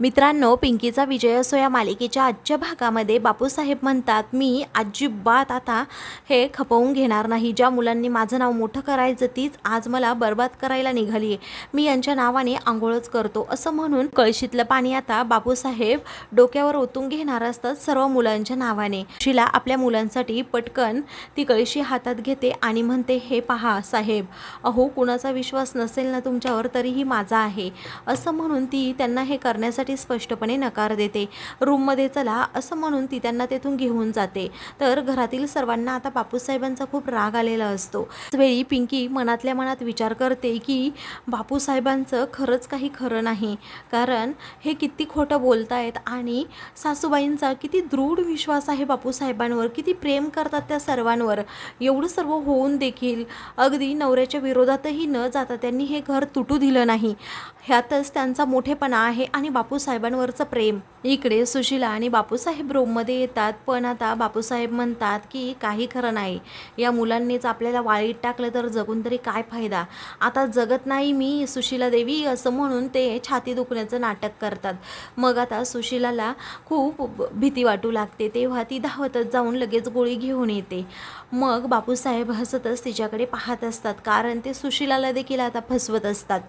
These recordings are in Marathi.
मित्रांनो पिंकीचा विजय असो या मालिकेच्या आजच्या भागामध्ये बापूसाहेब म्हणतात मी अजिबात आता हे खपवून घेणार नाही. ज्या मुलांनी माझं नाव मोठं करायचं तीच आज मला बर्बाद करायला निघाली आहे. मी यांच्या नावाने आंघोळच करतो. असं म्हणून कळशीतलं पाणी आता बापूसाहेब डोक्यावर ओतून घेणार असतात सर्व मुलांच्या नावाने. शिला आपल्या मुलांसाठी पटकन ती कळशी हातात घेते आणि म्हणते हे पहा साहेब अहो कुणाचा विश्वास नसेल ना तुमच्यावर तरीही माझा आहे. असं म्हणून ती त्यांना हे करण्यासाठी स्पष्टपणे नकार देते. रूममध्ये चला असं म्हणून ती त्यांना तेथून घेऊन जाते. तर घरातील सर्वांना आता बापूसाहेबांचा खूप राग आलेला असतो. वेळी पिंकी मनातल्या मनात विचार करते की बापूसाहेबांचं खरंच काही खरं नाही. कारण हे किती खोटं बोलतायत आणि सासूबाईंचा किती दृढ विश्वास आहे बापूसाहेबांवर किती प्रेम करतात त्या सर्वांवर. एवढं सर्व होऊन देखील अगदी नवऱ्याच्या विरोधातही न जाता त्यांनी हे घर तुटू दिलं नाही. ह्यातच त्यांचा मोठेपणा आहे आणि बापूसाहेबांवरचं प्रेम. इकडे सुशिला आणि बापूसाहेब रोममध्ये येतात पण आता बापूसाहेब म्हणतात की काही खरं नाही. या मुलांनीच आपल्याला वाळीत टाकलं तर जगून तरी काय फायदा? आता जगत नाही मी सुशिला देवी असं म्हणून ते छाती दुखण्याचं नाटक करतात. मग आता सुशिलाला खूप भीती वाटू लागते तेव्हा ती धावतच जाऊन लगेच गोळी घेऊन येते. मग बापूसाहेब हसतच तिच्याकडे पाहत असतात कारण ते सुशिलाला देखील आता फसवत असतात.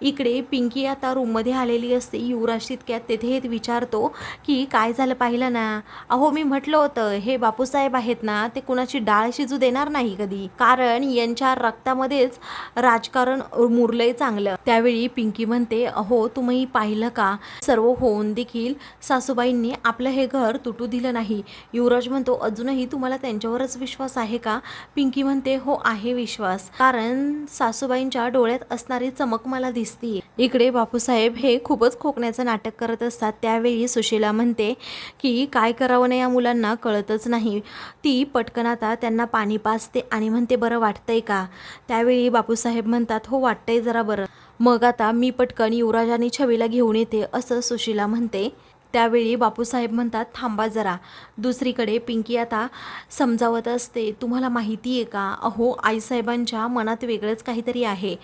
इकडे पिंकी आता रूममध्ये आलेली असते युवराज तितक्यात तेथे येत विचारतो की काय झालं पाहिलं ना? अहो मी म्हटलं होतं हे बापूसाहेब आहेत ना ते कुणाची डाळ शिजू देणार नाही कधी. कारण यांच्या रक्तामध्येच राजकारण मुरलंय चांगलं. त्यावेळी पिंकी म्हणते अहो तुम्ही पाहिलं का? सर्व होऊन देखील सासूबाईंनी आपलं हे घर तुटू दिलं नाही. युवराज म्हणतो अजूनही तुम्हाला त्यांच्यावरच विश्वास आहे का? पिंकी म्हणते हो आहे विश्वास. कारण सासूबाईंच्या डोळ्यात असणारी चमक मला दिसते इकडे बापूसाहेब हे खूपच खोकण्याचं नाटक नाटक करत असतात. त्यावेळी सुशीला म्हणते की काय करावं ना या मुलांना? कळतच नाही. ती पटकन आता त्यांना पाणी पाजते आणि म्हणते बरं वाटतंय का? त्यावेळी बापूसाहेब म्हणतात हो वाटतंय जरा बरं. मग आता मी पटकन युवराज आणि छवीला घेऊन येते असं सुशीला म्हणते. त्यावेळी बापूसाहेब म्हणतात थांबा जरा. दुसरीकडे पिंकी आता समजावत असते. तुम्हाला माहिती आहे का? अहो आईसाहेबांच्या मनात वेगळंच काहीतरी आहे.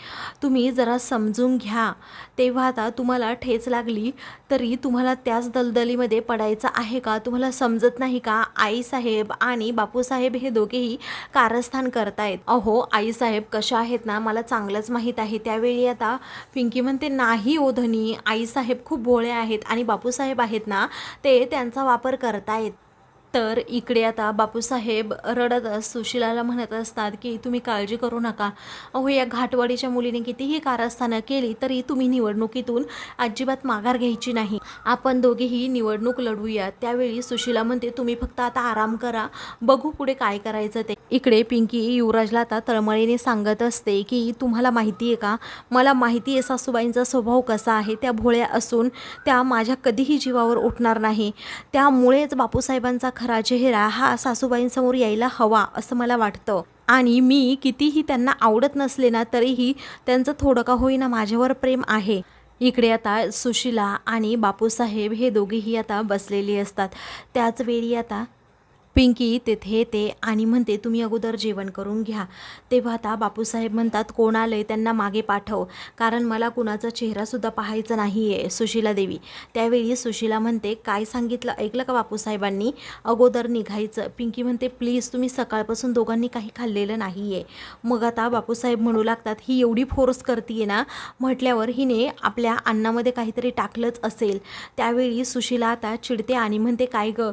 तुम्ही जरा समजून घ्या. तेव्हा आता तुम्हाला ठेच लागली तरी तुम्हाला त्याच दलदलीमध्ये पडायचं आहे का? तुम्हाला समजत नाही का? आईसाहेब आणि बापूसाहेब हे दोघेही कारस्थान करतायत. अहो आईसाहेब कशा आहेत ना? मला चांगलंच माहीत आहे. त्यावेळी आता पिंकी म्हणते नाही ओ धनी. आईसाहेब खूप भोळे आहेत आणि बापूसाहेब आहेत आहेत ना ते त्यांचा वापर करतायत तर इकडे आता बापूसाहेब रडत सुशिलाला म्हणत असतात की तुम्ही काळजी करू नका. अहो या घाटवाडीच्या मुलीने कितीही कारस्थानं केली तरी तुम्ही निवडणुकीतून अजिबात माघार घ्यायची नाही. आपण दोघेही निवडणूक लढवूया त्यावेळी सुशिला म्हणते तुम्ही फक्त आता आराम करा. बघू पुढे काय करायचं ते. इकडे पिंकी युवराजला आता तळमळीने सांगत असते की तुम्हाला माहिती आहे का? मला माहिती आहे सासूबाईंचा स्वभाव कसा आहे. त्या भोळ्या असून त्या माझ्या कधीही जीवावर उठणार नाही. त्यामुळेच बापूसाहेबांचा खरा चेहरा हा सासूबाईंसमोर यायला हवा असं मला वाटतं. आणि मी कितीही त्यांना आवडत नसले ना तरीही त्यांचं थोडं का होईना माझ्यावर प्रेम आहे. इकडे आता सुशिला आणि बापूसाहेब हे दोघेही आता बसलेले असतात. त्याचवेळी आता पिंकी तेथे येते आणि म्हणते तुम्ही अगोदर जेवण करून घ्या. तेव्हा आता बापूसाहेब म्हणतात कोण आलंय त्यांना मागे पाठव. कारण मला कुणाचा चेहरासुद्धा पाहायचा नाही आहे सुशीला देवी. त्यावेळी सुशीला म्हणते काय सांगितलं? ऐकलं का बापूसाहेबांनी? अगोदर निघायचं. पिंकी म्हणते प्लीज तुम्ही सकाळपासून दोघांनी काही खाल्लेलं नाही आहे मग आता बापूसाहेब म्हणू लागतात ही एवढी फोर्स करते ना? म्हटल्यावर हिने आपल्या अन्नामध्ये काहीतरी टाकलंच असेल. त्यावेळी सुशीला आता चिडते आणि म्हणते काय गं?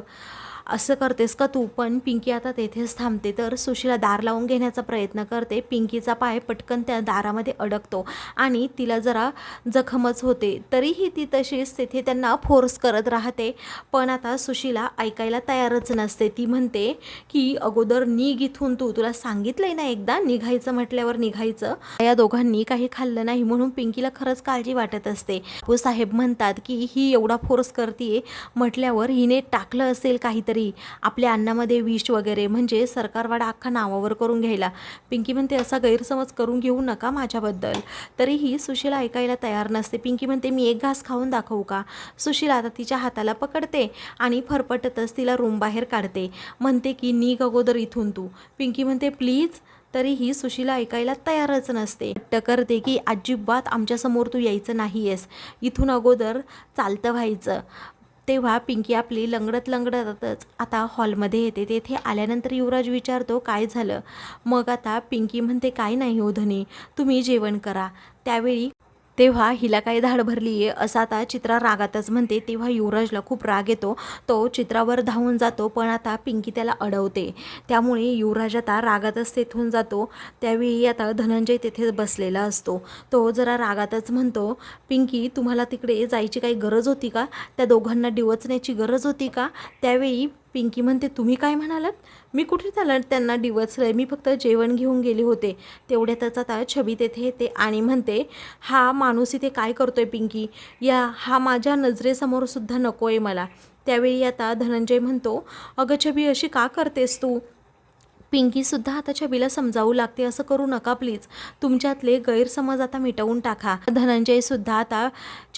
असं करतेस का तू? पण पिंकी आता तेथेच थांबते. तर सुशीला दार लावून घेण्याचा प्रयत्न करते. पिंकीचा पाय पटकन त्या दारामध्ये अडकतो आणि तिला जरा जखमच होते. तरीही ती तशीच तेथे त्यांना फोर्स करत राहते. पण आता सुशीला ऐकायला तयारच नसते. ती म्हणते की अगोदर निघ इथून तू. तुला सांगितलंय ना एकदा निघायचं म्हटल्यावर निघायचं. या दोघांनी काही खाल्लं नाही म्हणून पिंकीला खरंच काळजी वाटत असते. साहेब म्हणतात की ही एवढा फोर्स करते म्हटल्यावर हिने टाकलं असेल काहीतरी आपल्या अन्नामध्ये विष वगैरे म्हणजे सरकारवाडा अख्खा नावावर करून घ्यायला. पिंकी म्हणते असा गैरसमज करून घेऊ नका माझ्याबद्दल. तरीही सुशीला ऐकायला तयार नसते. पिंकी म्हणते मी एक घास खाऊन दाखवू का? सुशीला आता तिच्या हाताला पकडते आणि फरफटतच तिला रूम बाहेर काढते. म्हणते की नी अगोदर इथून तू. पिंकी म्हणते प्लीज. तरीही सुशीला ऐकायला तयारच नसते. हट्ट करते की अजिबात आमच्यासमोर तू यायचं नाही आहेस इथून अगोदर चालतं व्हायचं. तेव्हा पिंकी आपली लंगडत लंगडतच आता हॉलमध्ये येते. तेथे आल्यानंतर युवराज विचारतो काय झालं? मग आता पिंकी म्हणते काय नाही हो धनी तुम्ही जेवण करा. त्यावेळी तेव्हा हिला काय धाड भरली आहे असं आता चित्रा रागातच म्हणते. तेव्हा युवराजला खूप राग येतो. तो चित्रावर धावून जातो पण आता पिंकी त्याला अडवते. त्यामुळे युवराज आता रागातच तेथून जातो. त्यावेळी आता धनंजय तेथे बसलेला असतो. तो जरा रागातच म्हणतो पिंकी तुम्हाला तिकडे जायची काही गरज होती का? त्या दोघांना डिवचण्याची गरज होती का? त्यावेळी पिंकी म्हणते तुम्ही काय म्हणालात? मी कुठे त्याला त्यांना डिवचलं मी फक्त जेवण घेऊन गेले होते. तेवढ्यातच आता छबी तेथे येते आणि म्हणते हा माणूस इथे काय करतोय पिंकी? या हा माझ्या नजरेसमोर सुद्धा नको आहे मला. त्यावेळी आता धनंजय म्हणतो अगं छबी अशी का करतेस तू? पिंकीसुद्धा आता छबीला समजावू लागते. असं करू नका प्लीज. तुमच्यातले गैरसमज आता मिटवून टाका. धनंजयसुद्धा आता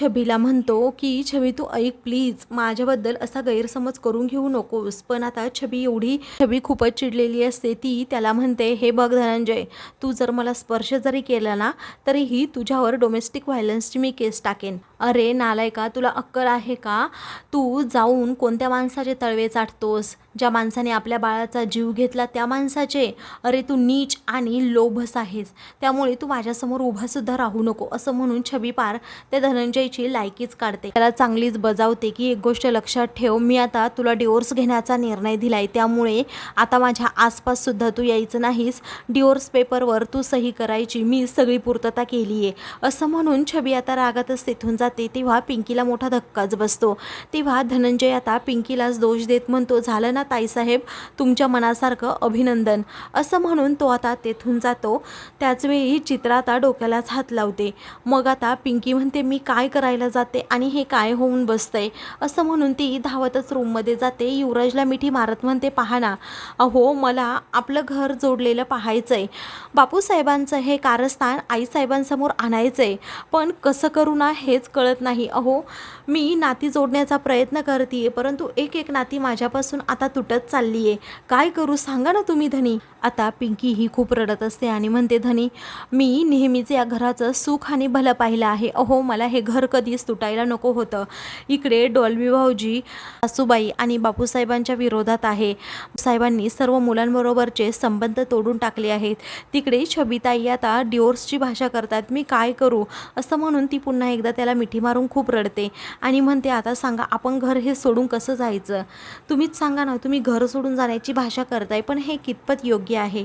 छबीला म्हणतो की छबी तू ऐक प्लीज. माझ्याबद्दल असा गैरसमज करून घेऊ नकोस. पण आता छबी एवढी छबी खूपच चिडलेली असते ती त्याला म्हणते हे बघ धनंजय तू जर मला स्पर्श जरी केला ना तरीही तुझ्यावर डोमेस्टिक व्हायलन्सची मी केस टाकेन. अरे नालायका तुला अक्कल आहे का? तू जाऊन कोणत्या माणसाचे तळवे चाटतोस? ज्या माणसाने आपल्या बाळाचा जीव घेतला त्या माणसाचे अरे तू नीच आणि लोभस आहेस. त्यामुळे तू माझ्यासमोर उभासुद्धा राहू नको असं म्हणून छबी पार त्या धनंजयची लायकीच काढते. त्याला चांगलीच बजावते की एक गोष्ट लक्षात ठेव मी आता तुला डिवोर्स घेण्याचा निर्णय दिलाय. त्यामुळे आता माझ्या आसपाससुद्धा तू यायचं नाहीस. डिवोर्स पेपरवर तू सही करायची. मी सगळी पूर्तता केली आहे असं म्हणून छबी आता रागातच तिथून जाते. तेव्हा पिंकीला मोठा धक्काच बसतो. तेव्हा धनंजय आता पिंकीलाच दोष देत म्हणतो झालं ना ताईसाहेब तुमच्या मनासारखं अभिनंदन. असं म्हणून तो आता तेथून जातो. त्याचवेळी चित्रा आता डोक्यालाच हात लावते. मग आता पिंकी म्हणते मी काय करायला जाते आणि हे काय होऊन बसतंय? असं म्हणून ती धावतच रूममध्ये जाते. युवराजला मिठी मारत म्हणते पहा ना अहो मला आपलं घर जोडलेलं पाहायचं आहे बापूसाहेबांचं हे कारस्थान आईसाहेबांसमोर आणायचं आहे पण कसं करू ना हेच कळत नाही. अहो मी नाती जोडण्याचा प्रयत्न करते परंतु एक एक नाती माझ्यापासून आता तुटत चालली आहे काय करू सांगा ना तुम्ही धनी. आता पिंकी ही खूप रडत असते आणि म्हणते धनी मी नेहमीच या घराचं सुख आणि भलं पाहिलं आहे. अहो मला हे घर कधीच तुटायला नको होतं. इकडे डॉल्बी भाऊजी सासूबाई आणि बापूसाहेबांच्या विरोधात आहे. साहेबांनी सर्व मुलांबरोबरचे संबंध तोडून टाकले आहेत. तिकडे छबिताई आता डिओर्सची भाषा करतात. मी काय करू? असं म्हणून ती पुन्हा एकदा त्याला मिठी मारून खूप रडते आणि म्हणते आता सांगा आपण घर हे सोडून कसं जायचं? तुम्हीच सांगा ना तुम्ही घर सोडून जाण्याची भाषा करताय पण हे कितपत योग्य आहे?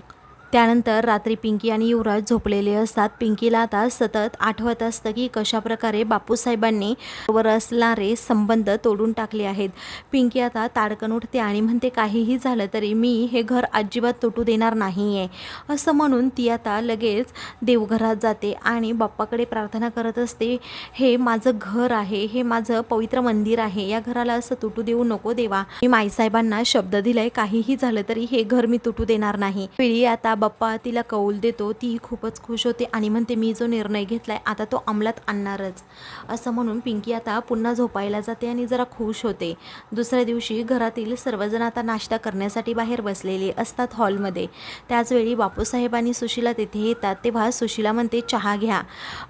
त्यानंतर रात्री पिंकी आणि युवराज झोपलेले असतात. पिंकीला आता सतत आठवत असतं की कशाप्रकारे बापूसाहेबांनी वर असणारे संबंध तोडून टाकले आहेत. पिंकी आता ताडकन उठते आणि म्हणते काहीही झालं तरी मी हे घर अजिबात तुटू देणार नाही आहे असं म्हणून ती आता लगेच देवघरात जाते आणि बाप्पाकडे प्रार्थना करत असते हे माझं घर आहे हे माझं पवित्र मंदिर आहे या घराला असं तुटू देऊ नको देवा. मी माईसाहेबांना शब्द दिलाय काहीही झालं तरी हे घर मी तुटू देणार नाही. वेळी आता बाप्पा तिला कौल देतो ती खूपच खुश होते आणि म्हणते मी जो निर्णय घेतलाय आता तो अंमलात आणणारच. असं म्हणून पिंकी आता पुन्हा झोपायला जाते आणि जरा खुश होते. दुसऱ्या दिवशी घरातील सर्वजण आता नाश्ता करण्यासाठी बाहेर बसलेले असतात हॉलमध्ये. त्याचवेळी बापूसाहेब आणि सुशीला तेथे येतात तेव्हा सुशीला म्हणते चहा घ्या.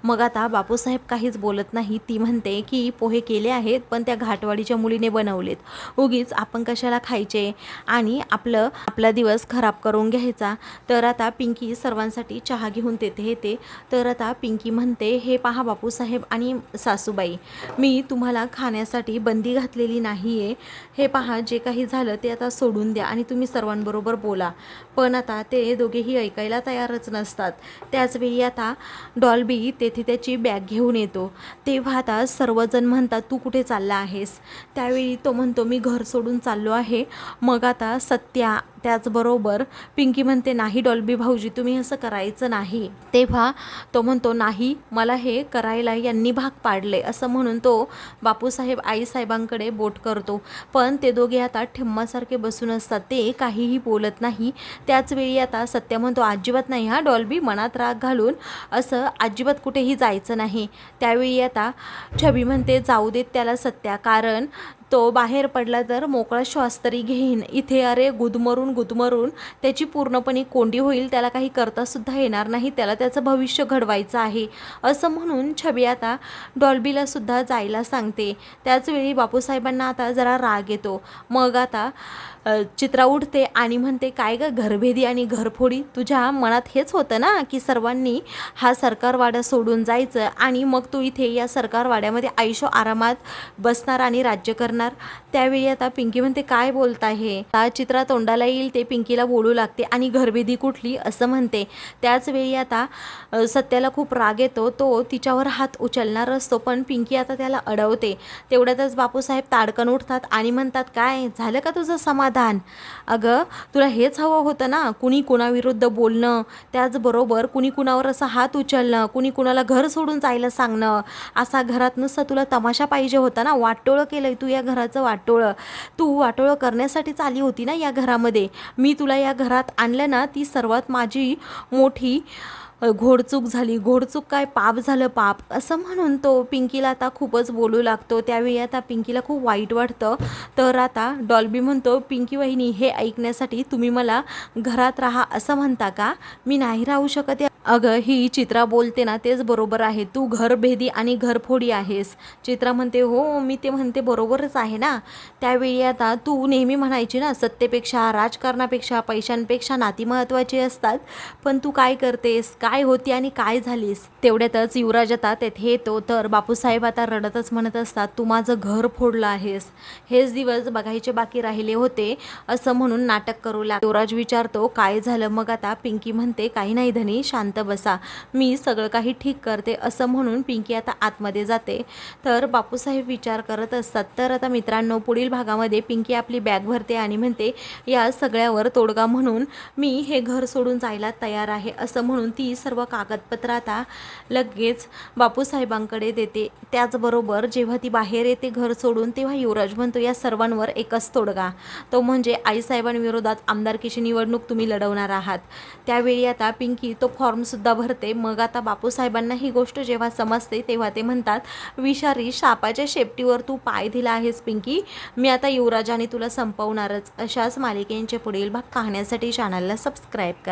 मग आता बापूसाहेब काहीच बोलत नाही. ती म्हणते की पोहे केले आहेत पण त्या घाटवाडीच्या मुलीने बनवलेत. उगीच आपण कशाला खायचे आणि आपलं आपला दिवस खराब करून घ्यायचा. तर तर आता पिंकी सर्वांसाठी चहा घेऊन तेथे येते. तर आता पिंकी म्हणते हे पहा बापूसाहेब आणि सासूबाई मी तुम्हाला खाण्यासाठी बंदी घातलेली नाही आहे हे पहा जे काही झालं ते आता सोडून द्या आणि तुम्ही सर्वांबरोबर बोला. पण आता ते दोघेही ऐकायला तयारच नसतात. त्याचवेळी आता डॉल्बी तेथे त्याची बॅग घेऊन येतो. तेव्हा आता सर्वजण म्हणतात तू कुठे चालला आहेस? त्यावेळी तो म्हणतो मी घर सोडून चाललो आहे. मग आता सत्या त्याचबरोबर पिंकी म्हणते नाही डॉल्बी भाऊजी तुम्ही असं करायचं नाही. तेव्हा तो म्हणतो नाही मला हे करायला यांनी भाग पाडले. असं म्हणून तो बापूसाहेब आईसाहेबांकडे बोट करतो. पण ते दोघे आता ठिम्मासारखे बसून असतात. ते काहीही बोलत नाही. त्याचवेळी आता सत्य म्हणतो अजिबात नाही हा डॉल्बी मनात राग घालून असं अजिबात कुठेही जायचं नाही. त्यावेळी आता छबी म्हणते जाऊ देत त्याला सत्या कारण तो बाहेर पडला तर मोकळा श्वास तरी घेईन. इथे अरे गुदमरून गुदमरून त्याची पूर्णपणे कोंडी होईल त्याला काही करतासुद्धा येणार नाही त्याला त्याचं भविष्य घडवायचं आहे. असं म्हणून छबी आता डॉल्बीलासुद्धा जायला सांगते. त्याचवेळी बापूसाहेबांना आता जरा राग येतो. मग आता चित्रा उठते आणि म्हणते काय ग घरभेदी आणि घरफोडी? तुझ्या मनात हेच होतं ना की सर्वांनी हा सरकारवाडा सोडून जायचं आणि मग तू इथे या सरकारवाड्यामध्ये आयुष्य आरामात बसणार आणि राज्य करणार? রান্নার त्यावेळी आता पिंकी म्हणते काय बोलताय आहे? आता चित्रा तोंडाला येईल ते पिंकीला बोलू लागते आणि घरभेदी कुठली? असं म्हणते. त्याचवेळी आता सत्याला खूप राग येतो तो तिच्यावर हात उचलणार असतो पण पिंकी आता त्याला अडवते. तेवढ्यातच बापूसाहेब ताडकन उठतात आणि म्हणतात काय झालं का तुझं समाधान? अगं तुला हेच हवं होतं ना कुणी कुणाविरुद्ध बोलणं त्याचबरोबर कुणी कुणावर असं हात उचलणं कुणी कुणाला घर सोडून जायला सांगणं असा घरात नुसतं तुला तमाशा पाहिजे होता ना वाटोळं केलंय तू या घराचं वाटोळं. तू वाटोळं करण्यासाठीच आली होती ना या घरामध्ये. मी तुला या घरात आणलं ना ती सर्वात माझी मोठी घोडचूक झाली घोडचूक काय पाप झालं पाप? असं म्हणून तो पिंकीला आता खूपच बोलू लागतो. त्यावेळी आता पिंकीला खूप वाईट वाटतं. तर आता डॉल्बी म्हणतो पिंकी वहिनी हे ऐकण्यासाठी तुम्ही मला घरात राहा असं म्हणता का? मी नाही राहू शकत अगं ही चित्रा बोलते ना तेच बरोबर आहे. तू घरभेदी आणि घरफोडी आहेस. चित्रा म्हणते हो मी ते म्हणते बरोबरच आहे ना. त्यावेळी आता तू नेहमी म्हणायची ना सत्तेपेक्षा राजकारणापेक्षा पैशांपेक्षा नाती महत्त्वाची असतात. पण तू काय करतेस? काय होती आणि काय झालीस? तेवढ्यातच युवराज आता तेथे येतो. तर बापूसाहेब आता रडतच म्हणत असतात तू माझं घर फोडलं आहेस. हेच दिवस बघायचे बाकी राहिले होते. असं म्हणून नाटक करू लाग युवराज विचारतो काय झालं? मग आता पिंकी म्हणते काही नाही धनी शांत बसा. मी सगळं काही ठीक करते. असं म्हणून पिंकी आता आतमध्ये जाते. तर बापूसाहेब विचार करत असतात तर आता मित्रांनो पुढील भागामध्ये पिंकी आपली बॅग भरते आणि म्हणते या सगळ्यावर तोडगा म्हणून मी हे घर सोडून जायला तयार आहे. असं म्हणून ती सर्व कागदपत्र आता लगेच बापूसाहेबांकडे देते. त्याचबरोबर जेव्हा ती बाहेर येते घर सोडून तेव्हा युवराज म्हणतो या सर्वांवर एकच तोडगा. तो म्हणजे आईसाहेबांविरोधात आमदारकीची निवडणूक तुम्ही लढवणार आहात. त्यावेळी आता पिंकी तो फॉर्मसुद्धा भरते. मग आता बापूसाहेबांना ही गोष्ट जेव्हा समजते तेव्हा ते म्हणतात विषारी शापाच्या शेपटीवर तू पाय दिला आहेस पिंकी मी आता युवराजाने तुला संपवणारच. अशाच मालिकेंचे पुढील भाग पाहण्यासाठी चॅनलला सबस्क्राईब करा.